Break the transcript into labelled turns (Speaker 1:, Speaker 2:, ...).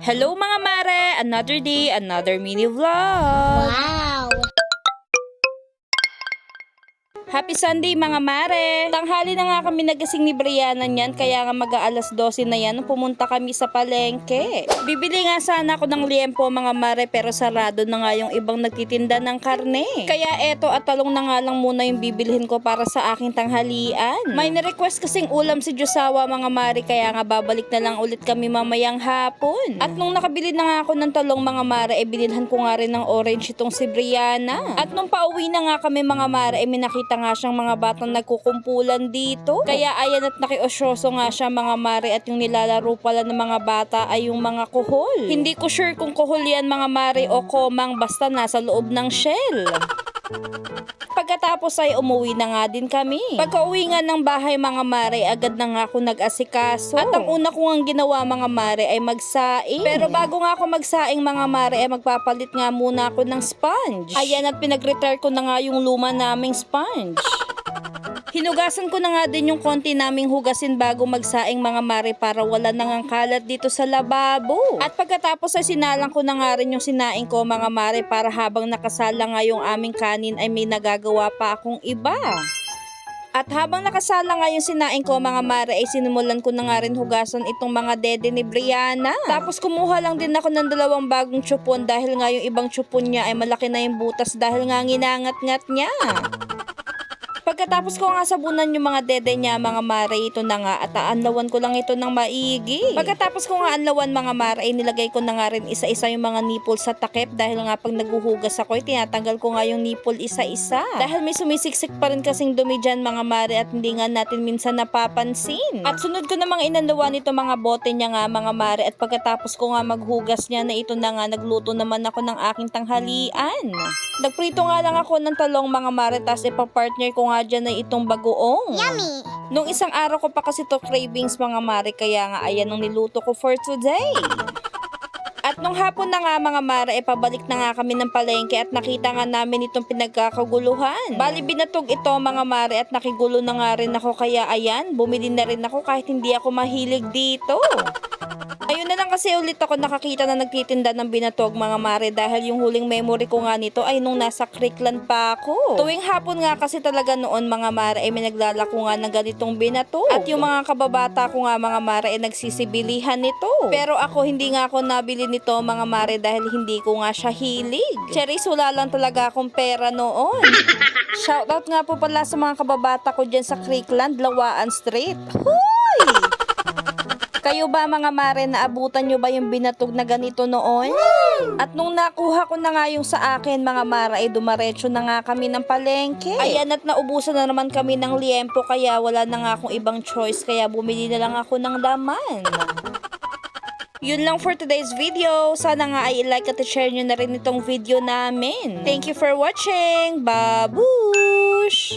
Speaker 1: Hello mga mare! Another day, another mini vlog!
Speaker 2: Wow!
Speaker 1: Happy Sunday mga mare! Tanghali na nga kami nagising ni Brianna niyan kaya nga mag-aalas 12 na yan pumunta kami sa palengke. Bibili nga sana ako ng liempo mga mare pero sarado na nga yung ibang nagtitinda ng karne. Kaya eto at talong na nga lang muna yung bibilhin ko para sa aking tanghalian. May na-request kasing ulam si Josawa mga mare kaya nga babalik na lang ulit kami mamayang hapon. At nung nakabili na nga ako ng talong mga mare, e binilhan ko nga rin ng orange itong si Brianna. At nung pauwi na nga kami mga mare, e may nga siyang mga batang nagkukumpulan dito. Kaya ayan at nakiosyoso nga siya mga mare at yung nilalaro pala ng mga bata ay yung mga kuhol. Hindi ko sure kung kuhol yan mga mare o komang basta nasa loob ng shell. Pagkatapos ay umuwi na nga din kami. Pagka uwi nga ng bahay mga mare, agad na nga ako nag-asikaso. At ang una ko nga ginawa mga mare ay magsaing. Pero bago nga ako magsaing mga mare ay magpapalit nga muna ako ng sponge. Ayan at pinag-retire ko na nga yung luma naming sponge. Hinugasan ko na nga din yung konti naming hugasin bago magsaing mga mare para wala nang ang kalat dito sa lababo. At pagkatapos ay sinalang ko na nga rin yung sinaing ko mga mare para habang nakasala nga yung aming kanin ay may nagagawa pa akong iba. At habang nakasala nga yung sinaing ko mga mare ay sinimulan ko na nga rin hugasan itong mga dede ni Brianna. Tapos kumuha lang din ako ng dalawang bagong chupon dahil nga yung ibang chupon niya ay malaki na yung butas dahil nga nginangat-ngat niya. Pagkatapos ko nga sabunan yung mga dede niya, mga mare, ito na nga, at aanlawan ko lang ito ng maigi. Pagkatapos ko nga anlawan mga mare, ay nilagay ko na nga rin isa-isa yung mga nipple sa takip dahil nga pag naguhugas ako, tinatanggal ko nga yung nipple isa-isa. Dahil may sumisiksik pa rin kasing dumi dyan mga mare at hindi nga natin minsan napapansin. At sunod ko namang inanlawan ito mga bote niya nga mga mare at pagkatapos ko nga maghugas niya na ito na nga, nagluto naman ako ng aking tanghalian. Nagprito nga lang ako ng talong mga mare, tapos ipapartner ko nga dyan na itong bagoong.
Speaker 2: Yummy!
Speaker 1: Nung isang araw ko pa kasi to cravings mga mare, kaya nga ayan ang niluto ko for today. At nung hapon na nga mga mare, e pabalik na nga kami ng palengke at nakita nga namin itong pinagkakaguluhan. Bali binatog ito mga mare at nakigulo na nga rin ako kaya ayan, bumili na rin ako kahit hindi ako mahilig dito. Ayun na lang kasi ulit ako nakakita na nagtitinda ng binatog mga mare dahil yung huling memory ko nga nito ay nung nasa Creekland pa ako. Tuwing hapon nga kasi talaga noon mga mare ay may naglalako nga ng ganitong binatog. At yung mga kababata ko nga mga mare ay nagsisibilihan nito. Pero ako hindi nga ako nabili nito mga mare dahil hindi ko nga siya hilig. Cheris wala lang talaga akong pera noon. Shoutout nga po pala sa mga kababata ko dyan sa Creekland, Lawaan Street. Hoy! Kayo ba mga mare, naabutan nyo ba yung binatog na ganito noon? At nung nakuha ko na nga yung sa akin mga mare, ay dumaretso na nga kami ng palengke. Ayan at naubusan na naman kami ng liempo kaya wala na nga akong ibang choice kaya bumili na lang ako ng laman. Yun lang for today's video. Sana nga ay like at share nyo na rin itong video namin. Thank you for watching. Babush!